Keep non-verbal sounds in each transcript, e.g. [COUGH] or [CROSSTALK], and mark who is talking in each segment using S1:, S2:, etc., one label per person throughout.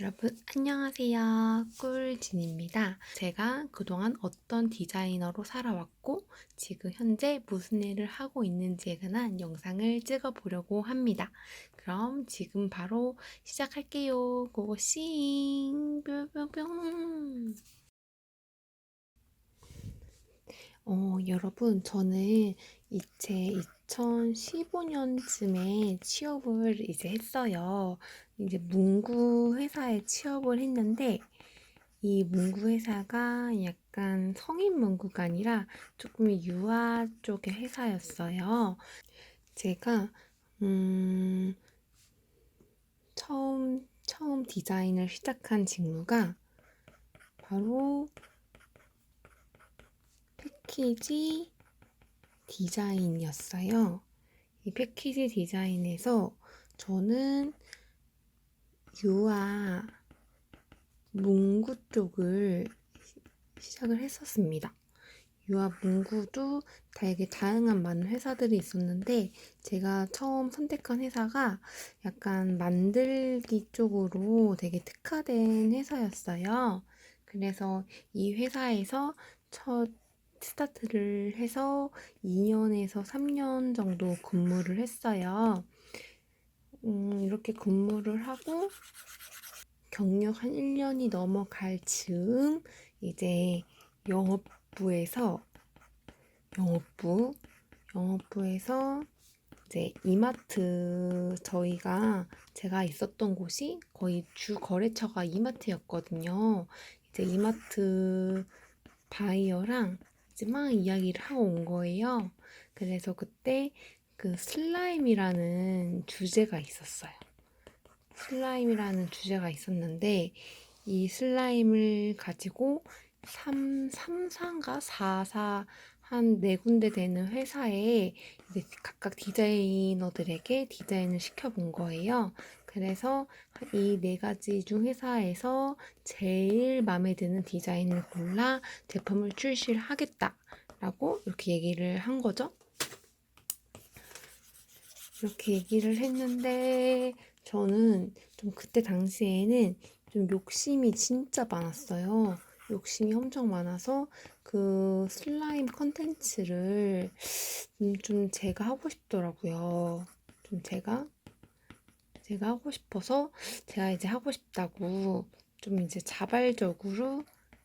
S1: 여러분 안녕하세요. 꿀진입니다. 제가 그동안 어떤 디자이너로 살아왔고 지금 현재 무슨 일을 하고 있는지에 관한 영상을 찍어 보려고 합니다. 그럼 지금 바로 시작할게요. 고고싱 뿅뿅뿅 어, 여러분, 저는 이제 2015년쯤에 취업을 이제 했어요. 이제 문구 회사에 취업을 했는데, 이 문구 회사가 약간 성인 문구가 아니라 조금 유아 쪽의 회사였어요. 제가, 음, 처음, 처음 디자인을 시작한 직무가 바로 패키지 디자인이었어요. 이 패키지 디자인에서 저는 유아 문구 쪽을 시작을 했었습니다. 유아 문구도 되게 다양한 많은 회사들이 있었는데 제가 처음 선택한 회사가 약간 만들기 쪽으로 되게 특화된 회사였어요. 그래서 이 회사에서 첫 스타트를 해서 2년에서 3년 정도 근무를 했어요. 음, 이렇게 근무를 하고 경력 한 1년이 넘어갈 즈음 이제 영업부에서 영업부 영업부에서 이제 이마트 저희가 제가 있었던 곳이 거의 주 거래처가 이마트였거든요. 이제 이마트 바이어랑 이제 막 이야기를 하고 온 거예요. 그래서 그때 그 슬라임이라는 주제가 있었어요. 슬라임이라는 주제가 있었는데 이 슬라임을 가지고 3, 3사인가 4사 한 네 군데 되는 회사에 이제 각각 디자이너들에게 디자인을 시켜본 거예요. 그래서 이 네 가지 중 회사에서 제일 마음에 드는 디자인을 골라 제품을 출시를 하겠다라고 이렇게 얘기를 한 거죠. 이렇게 얘기를 했는데 저는 좀 그때 당시에는 좀 욕심이 진짜 많았어요. 욕심이 엄청 많아서 그 슬라임 컨텐츠를 좀 제가 하고 싶더라고요. 좀 제가 제가 하고 싶어서 제가 이제 하고 싶다고 좀 이제 자발적으로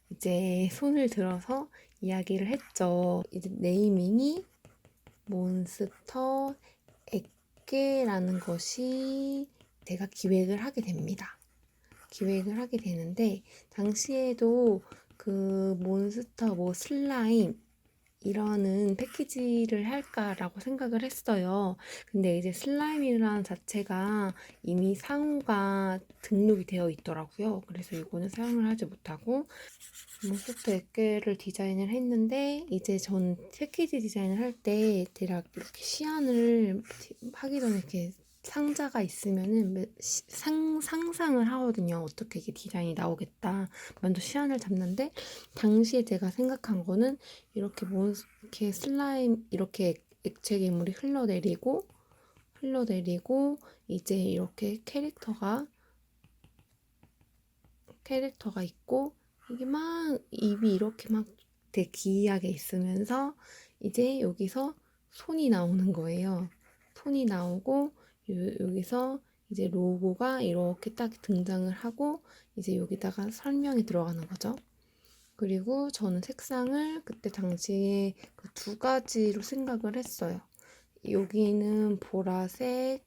S1: 이제 손을 들어서 이야기를 했죠. 이제 네이밍이 몬스터 액계라는 것이 제가 기획을 하게 됩니다. 기획을 하게 되는데 당시에도 그 몬스터 뭐 슬라임 이러는 패키지를 할까라고 생각을 했어요. 근데 이제 슬라임이라는 자체가 이미 상호가 등록이 되어 있더라고요. 그래서 이거는 사용을 하지 못하고 몬스터 1개를 디자인을 했는데 이제 전 패키지 디자인을 할 때 대략 이렇게 시안을 하기 전에 이렇게 상자가 있으면은 상, 상상을 하거든요. 어떻게 이게 디자인이 나오겠다. 먼저 시안을 잡는데 당시에 제가 생각한 거는 이렇게 몬 이렇게 슬라임 이렇게 액체 괴물이 흘러내리고 흘러내리고 이제 이렇게 캐릭터가 캐릭터가 있고 이게 막 입이 이렇게 막 되게 기이하게 있으면서 이제 여기서 손이 나오는 거예요. 손이 나오고 여기서 이제 로고가 이렇게 딱 등장을 하고 이제 여기다가 설명이 들어가는 거죠. 그리고 저는 색상을 그때 당시에 그 두 가지로 생각을 했어요. 여기는 보라색,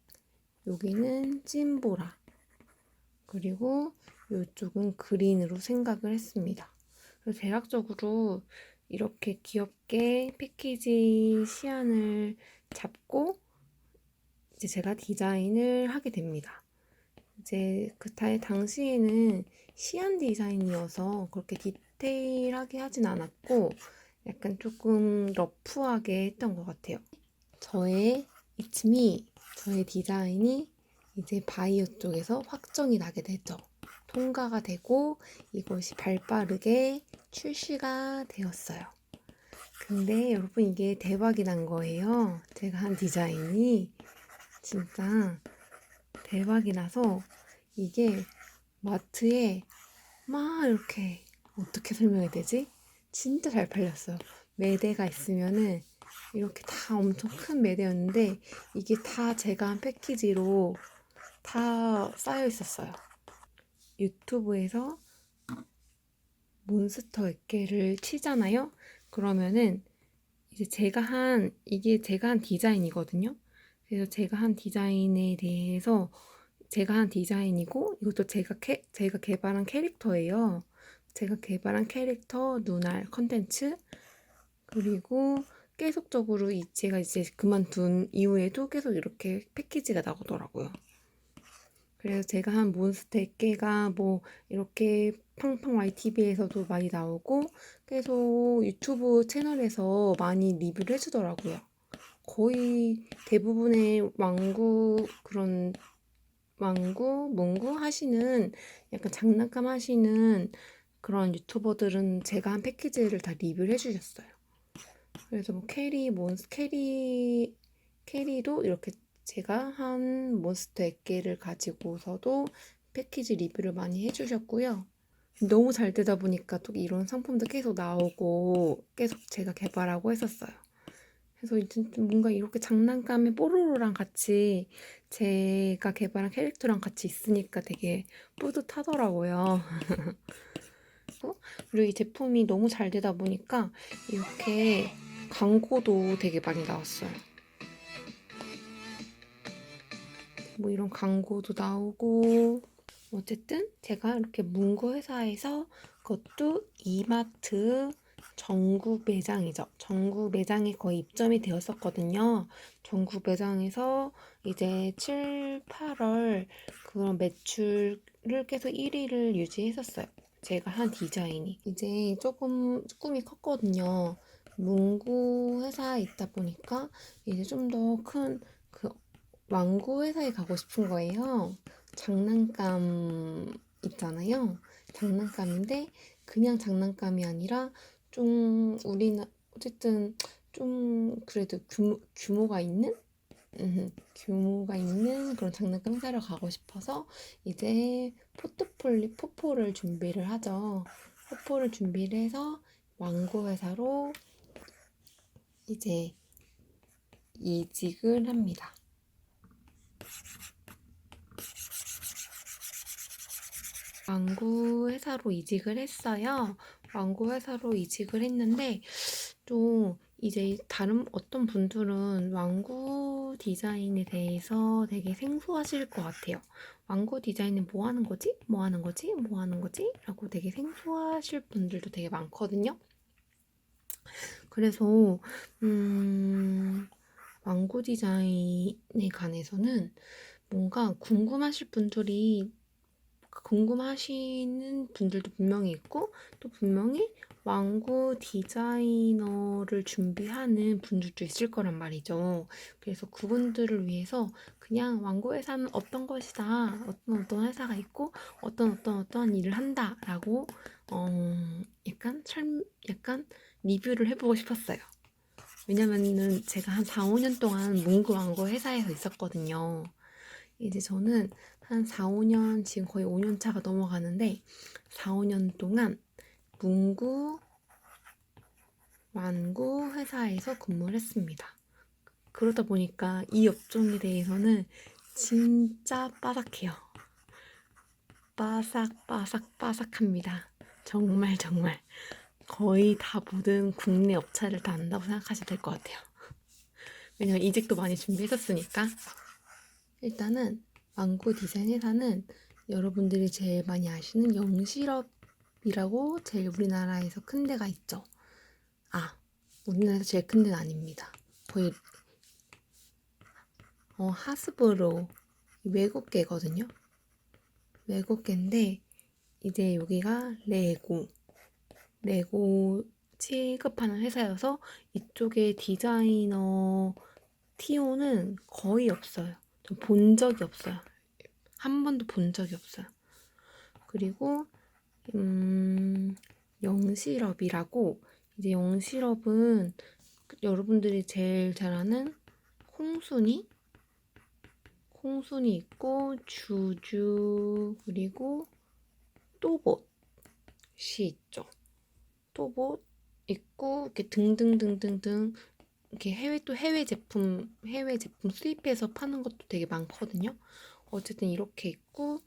S1: 여기는 찐보라. 그리고 이쪽은 그린으로 생각을 했습니다. 그래서 대략적으로 이렇게 귀엽게 패키지 시안을 잡고 이제 제가 디자인을 하게 됩니다. 이제 그 당시에는 시안 디자인이어서 그렇게 디테일하게 하진 않았고 약간 조금 러프하게 했던 것 같아요. 저의 이침이 저의 디자인이 이제 바이오 쪽에서 확정이 나게 되죠. 통과가 되고 이것이 발 빠르게 출시가 되었어요. 근데 여러분 이게 대박이 난 거예요. 제가 한 디자인이 진짜 대박이 나서 이게 마트에 막 이렇게 어떻게 설명해야 되지? 진짜 잘 팔렸어요. 매대가 있으면은 이렇게 다 엄청 큰 매대였는데 이게 다 제가 한 패키지로 다 쌓여 있었어요. 유튜브에서 몬스터 100개를 치잖아요. 그러면은 이제 제가 한 이게 제가 한 디자인이거든요. 그래서 제가 한 디자인에 대해서 제가 한 디자인이고 이것도 제가 캐, 제가 개발한 캐릭터예요. 제가 개발한 캐릭터 눈알 컨텐츠 그리고 계속적으로 이 제가 이제 그만둔 이후에도 계속 이렇게 패키지가 나오더라고요. 그래서 제가 한 몬스터 100개가 뭐 이렇게 팡팡 YTV에서도 많이 나오고 계속 유튜브 채널에서 많이 리뷰를 해주더라고요. 거의 대부분의 왕구 그런 왕구, 문구 하시는 약간 장난감 하시는 그런 유튜버들은 제가 한 패키지를 다 리뷰를 해주셨어요. 그래서 뭐 캐리, 몬스, 캐리, 캐리도 이렇게 제가 한 몬스터 100개를 가지고서도 패키지 리뷰를 많이 해주셨고요. 너무 잘 되다 보니까 또 이런 상품도 계속 나오고 계속 제가 개발하고 했었어요. 그래서 이제 좀 뭔가 이렇게 장난감의 뽀로로랑 같이 제가 개발한 캐릭터랑 같이 있으니까 되게 뿌듯하더라고요. [LAUGHS] 어? 그리고 이 제품이 너무 잘 되다 보니까 이렇게 광고도 되게 많이 나왔어요. 뭐 이런 광고도 나오고 어쨌든 제가 이렇게 문구 회사에서 그것도 이마트 전국 매장이죠. 전국 매장에 거의 입점이 되었었거든요. 전국 매장에서 이제 7, 8월 그런 매출을 계속 1위를 유지했었어요. 제가 한 디자인이. 이제 조금 꿈이 컸거든요. 문구 회사에 있다 보니까 이제 좀 더 큰 그 왕구 회사에 가고 싶은 거예요. 장난감 있잖아요. 장난감인데 그냥 장난감이 아니라 좀 우리나 어쨌든 좀 그래도 규모, 규모가 있는 음, 규모가 있는 그런 장난감 회사를 가고 싶어서 이제 포트폴리 포포를 준비를 하죠. 포포를 준비를 해서 왕고 회사로 이제 이직을 합니다. 왕구 회사로 이직을 했어요. 왕구 회사로 이직을 했는데 좀 이제 다른 어떤 분들은 왕구 디자인에 대해서 되게 생소하실 것 같아요. 왕구 디자인은 뭐 하는 거지? 뭐 하는 거지? 뭐 하는 거지? 라고 되게 생소하실 분들도 되게 많거든요. 그래서 음, 왕구 디자인에 관해서는 뭔가 궁금하실 분들이 궁금하시는 분들도 분명히 있고 또 분명히 왕구 디자이너를 준비하는 분들도 있을 거란 말이죠. 그래서 그분들을 위해서 그냥 왕구 회사는 어떤 것이다, 어떤 어떤 회사가 있고 어떤 어떤 어떤 일을 한다라고 어 약간 설 약간 리뷰를 해보고 싶었어요. 왜냐면은 제가 한 4, 5년 동안 문구 왕구 회사에서 있었거든요. 이제 저는 한 4, 5년, 지금 거의 5년 차가 넘어가는데 4, 5년 동안 문구, 완구 회사에서 근무를 했습니다. 그러다 보니까 이 업종에 대해서는 진짜 빠삭해요. 빠삭 빠삭 빠삭합니다. 정말 정말 거의 다 모든 국내 업체를 다 안다고 생각하시면 될것 같아요. 왜냐면 이직도 많이 준비했었으니까. 일단은 왕구 디자인 회사는 여러분들이 제일 많이 아시는 영실업이라고 제일 우리나라에서 큰 데가 있죠. 아, 우리나라에서 제일 큰 데는 아닙니다. 거의 어, 하스브로 외국계거든요. 외국계인데 이제 여기가 레고 레고 취급하는 회사여서 이쪽에 디자이너 티오는 거의 없어요. 본 적이 없어요. 한 번도 본 적이 없어요. 그리고 음, 영실업이라고 이제 영실업은 여러분들이 제일 잘 아는 콩순이 콩순이 있고 주주 그리고 또봇이 있죠. 또봇 있고 이렇게 등등등등등 이렇게 해외 또 해외 제품 해외 제품 수입해서 파는 것도 되게 많거든요. 어쨌든 이렇게 있고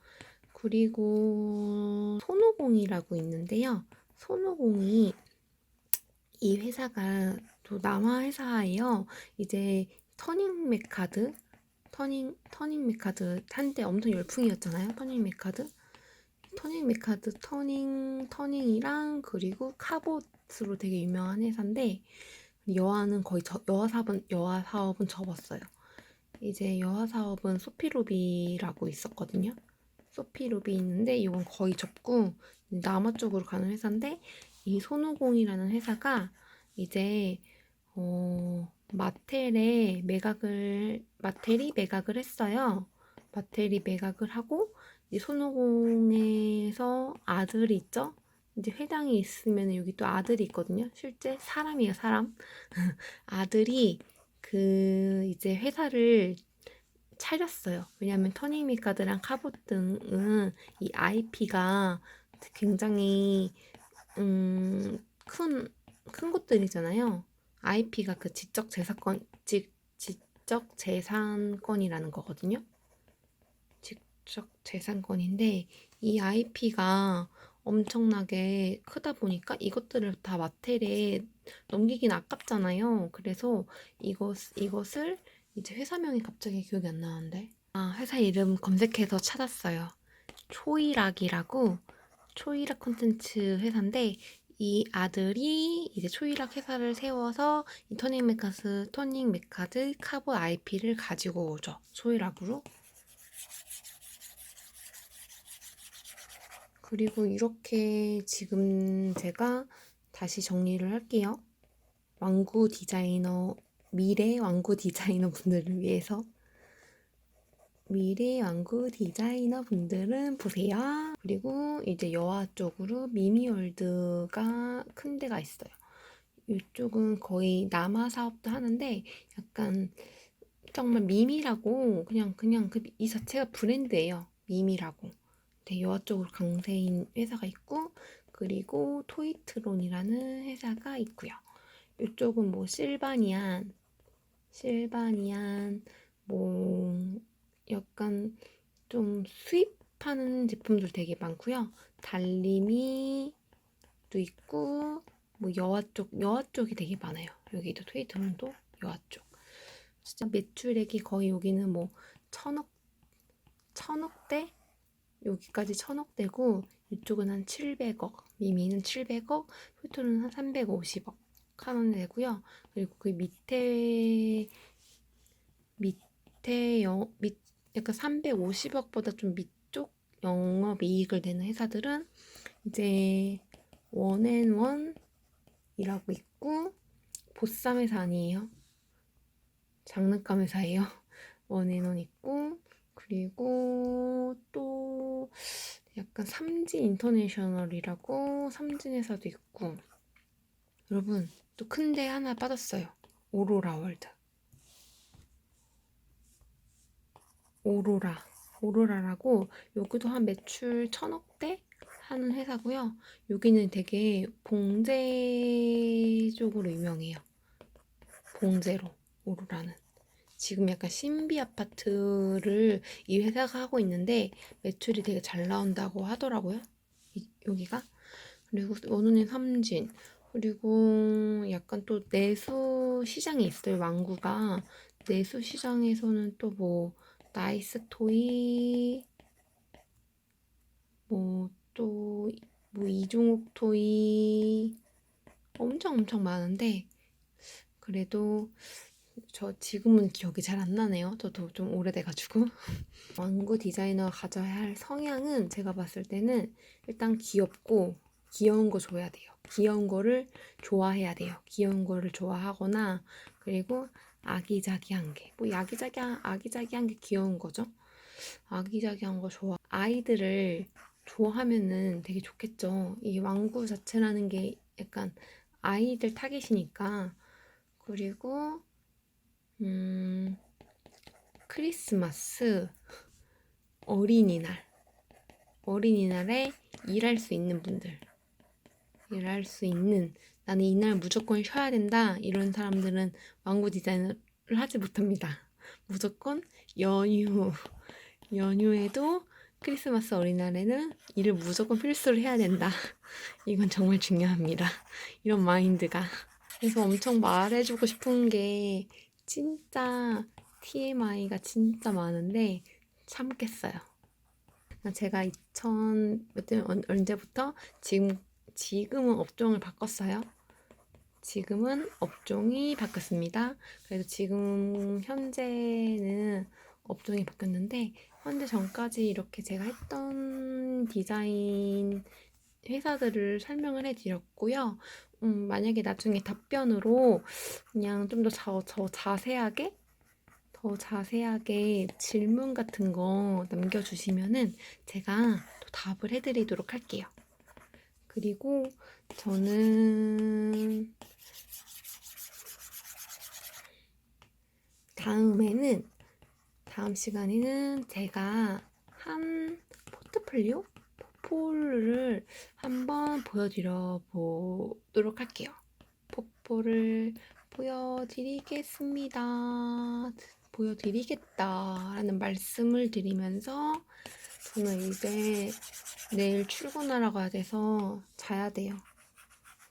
S1: 그리고 손오공이라고 있는데요. 손오공이 이 회사가 또 남아 회사예요. 이제 터닝 맥카드 터닝 터닝 맥카드 한때 엄청 열풍이었잖아요. 터닝 맥카드 터닝 맥카드 터닝 터닝이랑 그리고 카봇으로 되게 유명한 회사인데 여아는 거의 저, 여아 사업은 여아 사업은 접었어요. 이제 여아 사업은 소피루비라고 있었거든요. 소피루비 있는데 이건 거의 접고 남아 쪽으로 가는 회사인데 이 손오공이라는 회사가 이제 어, 마텔에 매각을 마텔이 매각을 했어요. 마텔이 매각을 하고 이제 손오공에서 아들이 있죠. 이제 회장이 있으면 여기 또 아들이 있거든요. 실제 사람이에요, 사람. [LAUGHS] 아들이 그 이제 회사를 차렸어요. 왜냐하면 터닝미카드랑 카봇 등은 이 IP가 굉장히 음, 큰, 큰 곳들이잖아요. IP가 그 지적 재산권, 지, 지적 재산권이라는 거거든요. 지적 재산권인데 이 IP가 엄청나게 크다 보니까 이것들을 다 마텔에 넘기긴 아깝잖아요. 그래서 이것, 이것을 이제 회사명이 갑자기 기억이 안 나는데. 아, 회사 이름 검색해서 찾았어요. 초이락이라고 초이락 콘텐츠 회사인데 이 아들이 이제 초이락 회사를 세워서 이 터닝 메카스, 터닝 메카드 카보 IP를 가지고 오죠. 초이락으로. 그리고 이렇게 지금 제가 다시 정리를 할게요. 왕구 디자이너, 미래 왕구 디자이너 분들을 위해서. 미래 왕구 디자이너 분들은 보세요. 그리고 이제 여아 쪽으로 미미월드가 큰 데가 있어요. 이쪽은 거의 남아 사업도 하는데 약간 정말 미미라고 그냥 그냥 그 이 자체가 브랜드예요. 미미라고. 네, 여아 쪽으로 강세인 회사가 있고 그리고 토이트론이라는 회사가 있고요. 이쪽은 뭐 실바니안, 실바니안 뭐 약간 좀 수입하는 제품들 되게 많고요. 달림이도 있고 뭐 여아 쪽 여아 쪽이 되게 많아요. 여기도 트위터론도 여아 쪽. 진짜 매출액이 거의 여기는 뭐 천억 천억대 여기까지 천억대고 이쪽은 한 700억, 미미는 700억, 트위터는 한 350억 하는 되고요. 그리고 그 밑에 밑에 영, 밑 약간 350억보다 좀 밑쪽 영업 이익을 내는 회사들은 이제 원앤원이라고 있고 보쌈 회사 아니에요. 장난감 회사예요. [LAUGHS] 원앤원 있고 그리고 또 약간 삼진 인터내셔널이라고 삼진 회사도 있고 여러분 또 큰 데 하나 빠졌어요. 오로라 월드. 오로라. 오로라라고 여기도 한 매출 천억대 하는 회사고요. 여기는 되게 봉제 쪽으로 유명해요. 봉제로 오로라는. 지금 약간 신비 아파트를 이 회사가 하고 있는데 매출이 되게 잘 나온다고 하더라고요. 이, 여기가. 그리고 원우님 삼진. 그리고 약간 또 내수 시장이 있어요. 왕구가. 내수 시장에서는 또 뭐 나이스 토이 뭐 또뭐 이종욱 토이 엄청 엄청 많은데 그래도 저 지금은 기억이 잘 안 나네요. 저도 좀 오래돼가지고. [LAUGHS] 왕구 디자이너가 가져야 할 성향은 제가 봤을 때는 일단 귀엽고 귀여운 거 줘야 돼요. 귀여운 거를 좋아해야 돼요. 귀여운 거를 좋아하거나 그리고 아기자기한 게. 뭐 아기자기한 아기자기한 게 귀여운 거죠. 아기자기한 거 좋아. 아이들을 좋아하면은 되게 좋겠죠. 이 왕구 자체라는 게 약간 아이들 타겟이니까. 그리고 음, 크리스마스, 어린이날. 어린이날에 일할 수 있는 분들, 일할 수 있는 나는 이날 무조건 쉬어야 된다 이런 사람들은 왕구 디자인을 하지 못합니다. 무조건 연휴, 연휴에도 크리스마스 어린이날에는 일을 무조건 필수로 해야 된다. 이건 정말 중요합니다. 이런 마인드가. 그래서 엄청 말해주고 싶은 게 진짜 TMI가 진짜 많은데 참겠어요. 제가 2000 몇년 언제부터 지금 지금은 업종을 바꿨어요. 지금은 업종이 바뀌었습니다. 그래서 지금 현재는 업종이 바뀌었는데 현재 전까지 이렇게 제가 했던 디자인 회사들을 설명을 해드렸고요. 음, 만약에 나중에 답변으로 그냥 좀더더 자세하게 더 자세하게 질문 같은 거 남겨주시면은 제가 또 답을 해드리도록 할게요. 그리고 저는 다음에는 다음 시간에는 제가 한 포트폴리오 포폴을 한번 보여드려 보도록 할게요. 포폴을 보여드리겠습니다. 보여드리겠다라는 말씀을 드리면서 저는 이제 내일 출근하러 가야 돼서 자야 돼요.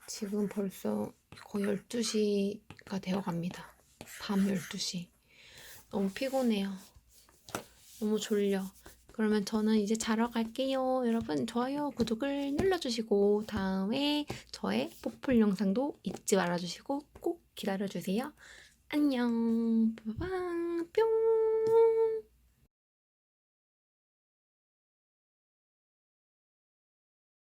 S1: 지금 벌써 거의 12시가 되어 갑니다. 밤 12시. 너무 피곤해요. 너무 졸려. 그러면 저는 이제 자러 갈게요. 여러분, 좋아요, 구독을 눌러주시고, 다음에 저의 포플 영상도 잊지 말아주시고, 꼭 기다려주세요. 안녕. 빠방, 뿅.